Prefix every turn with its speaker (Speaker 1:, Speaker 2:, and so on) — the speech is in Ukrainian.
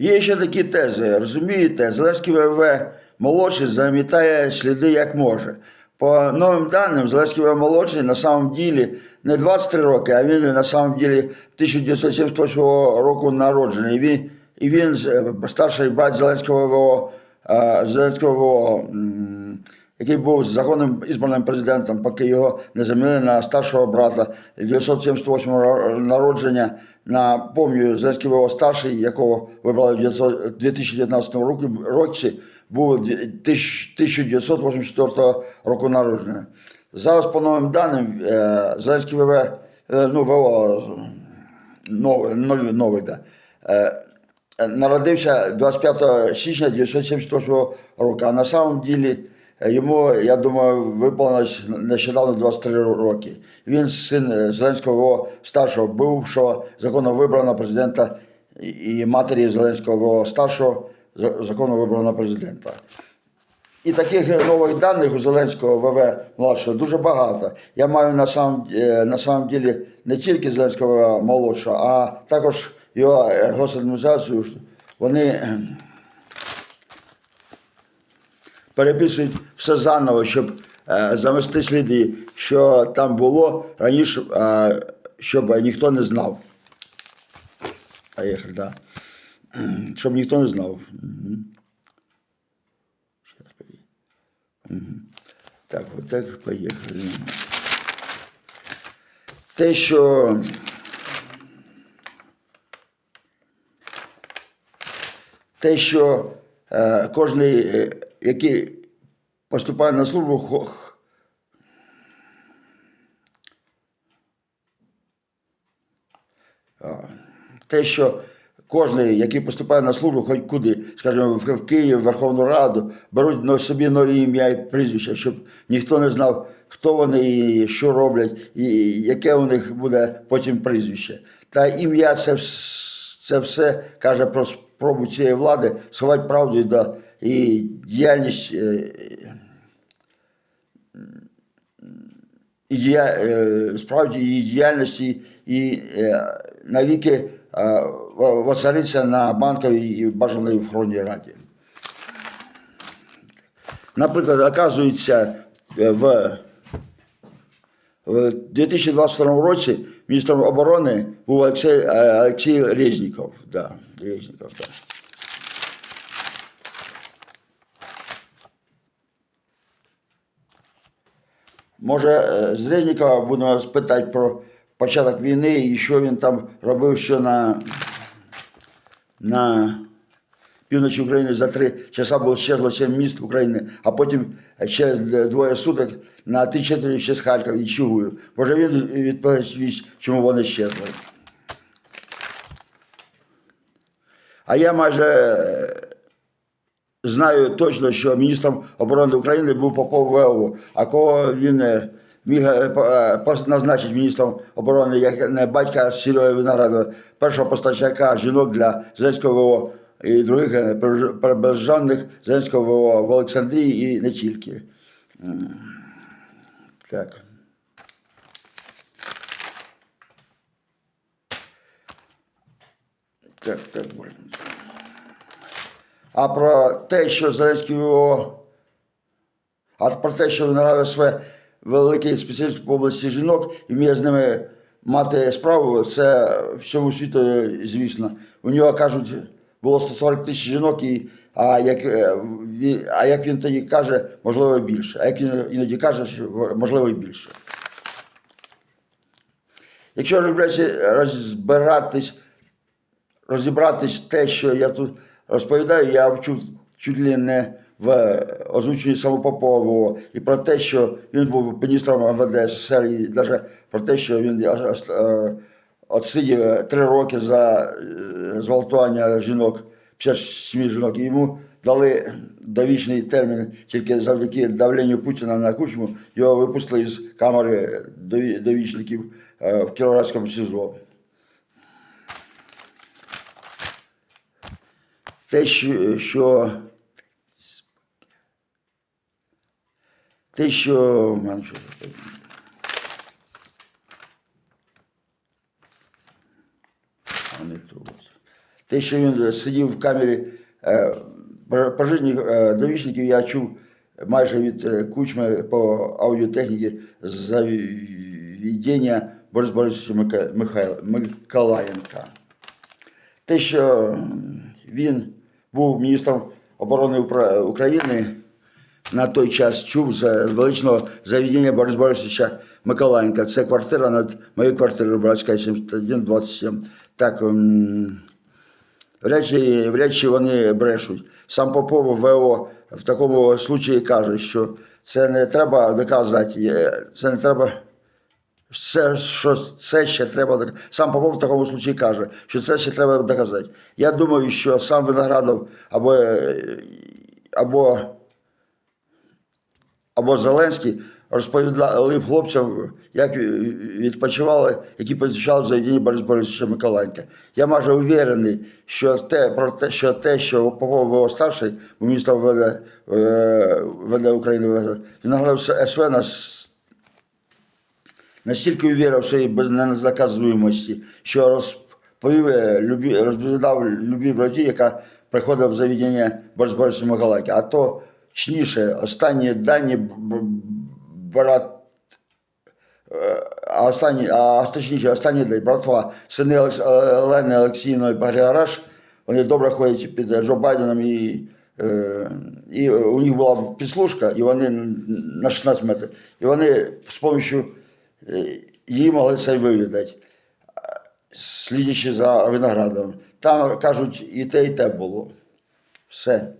Speaker 1: Є ще такі тези, розумієте, Зеленський ВВ молодший замітає сліди як може. По новим даним, Зеленський ВВ молодший на самом ділі не 23 роки, а він на самом ділі 1978 року народжений. І він, і він е, старший брат Зеленського ВВО, Зеленського ВВО, який був законним ізбраним президентом, поки його не замінили на старшого брата 978 ро- народження. Напомню, Зеленський ВО старший, якого вибрали в 2019 році, був 1984 року народження. Зараз, по новим даним, е, Зеленський ВВ, е, ну, ВО новий, новий, да. Е, Народився 25 січня 1978 року, а на самом ділі йому, я думаю, виповнилось нещодавно 23 роки. Він син е, Зеленського старшого, бувшого законно вибраного президента і- матері Зеленського старшого за- законно вибраного президента. І таких нових даних у Зеленського ВВ младшого дуже багато. Я маю на самом, е, на самом ділі не тільки Зеленського молодшого, а також його е, госадміністрацію. Вони переписують все заново, щоб е, замести сліди, що там було раніше, е, щоб ніхто не знав. Поїхали, да. Щоб ніхто не знав. Мгм. Щас, Так, от так поїхали. Те, що те, що е, кожен, який поступає на службу, те, що кожен, який поступає на службу, хоч куди, скажімо, в, Київ, Верховну Раду, беруть на собі нові ім'я і прізвища, щоб ніхто не знав, хто вони і що роблять, і яке у них буде потім прізвище. Та ім'я це, це все каже про спробу цієї влади сховати правду і, да, і діяльність. е, і дія, е, справді її діяльності і е, навіки воцариться на банковій і бажаної в Раді. Наприклад, оказується, в, в 2022 році міністром оборони був Олексій Резніков. Да, Резніков да. Може, е, з Резнікова будемо спитати про початок війни і що він там робив, що на, на півночі України за три часа було щезло сім міст України, а потім через двоє суток на три четверті ще з Харкова і Чугую. Може він відповість, чому вони щезли. А я майже е, знаю точно, що міністром оборони України був Попов ВО, а кого він е, міг е, е, назначити міністром оборони, як не батька Сірої Виноградова, першого постачалька жінок для Зеленського ВО і других прибережних Зеленського ВО в Олександрії і не тільки. Так. Так, так, можна. А про те, що Зеленський його. А про те, що він грав СВ великий спеціаліст по області жінок і вміє з ними мати справу, це всьому світу звісно. У нього кажуть, було 140 тисяч жінок, і, а, як, е, а як він тоді каже, можливо, більше. А як він іноді каже, можливо і більше. Якщо розбиратись розібратись те, що я тут розповідаю, я вчу чуть ли не в озвученні самопопового і про те, що він був міністром МВД СССР, і навіть про те, що він е, е, отсидів три роки за е, зґвалтування жінок, 57 жінок, і йому дали довічний термін тільки завдяки давленню Путіна на кучму, його випустили з камери довічників е, в Кіровоградському СІЗО. Те, що, те, що. Те, що він сидів в камері е, пожежних е, довічників, я чув майже від е, кучми по аудіотехніці заведення Бориса Борисовича Миколаєнка. Те, що він був міністром оборони України, на той час чув за величного заведення Бориса Борисовича Миколаєнка. Це квартира над моєю квартирою Братська 7127. Так, м, вряд вряд вони брешуть. Сам Попов ВО в такому случаї каже, що це не треба доказати, це не треба. Це, що це ще треба Сам Попов в такому случаї каже, що це ще треба доказати. Я думаю, що сам Виноградов або, е, або або Зеленський розповідали хлопцям, як відпочивали, які відпочивали в заведенні Бориса Борисовича Миколаєнка. Я майже уверений, що те, про те, що те, що Попов ВО старший, у міністра ВД, е, ВД України, Виноградов СВ нас настільки увірив в своїй безнаказуємості, що розповів, е, любі, розповідав любій браті, яка приходила в заведення Борис Борисовича А то чніше, останні дані брат. е, А останні, а точніше, останні день, братва, сини Олени Олексійної Багріараш, вони добре ходять під Джо Байденом і, е, і у них була підслужка, і вони на 16 метрів. І вони з допомогою е, її могли це вивідати, слідячи за виноградом. Там кажуть, і те, і те було. Все.